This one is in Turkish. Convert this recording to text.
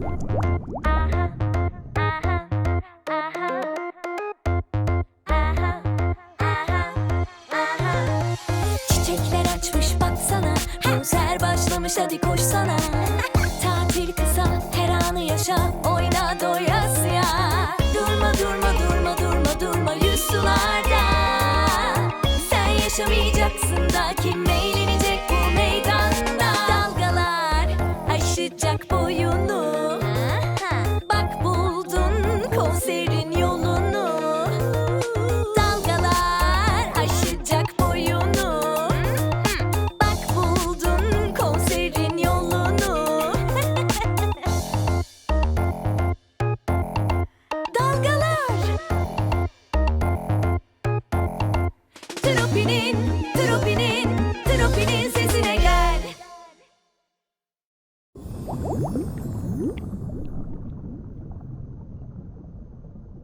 Çiçekler açmış baksana. Konser başlamış hadi koşsana. Tatil kısa her anı yaşa. Oyna doyasıya Durma durma durma durma durma yüz Sen yaşamayacaksın da kim bu meydanda? Dalgalar aşacak boyunu konserin yolunu. Dalgalar aşacak boyunu. Bak buldun konserin yolunu. Dalgalar. Tropinin, tropinin, tropinin sesine gel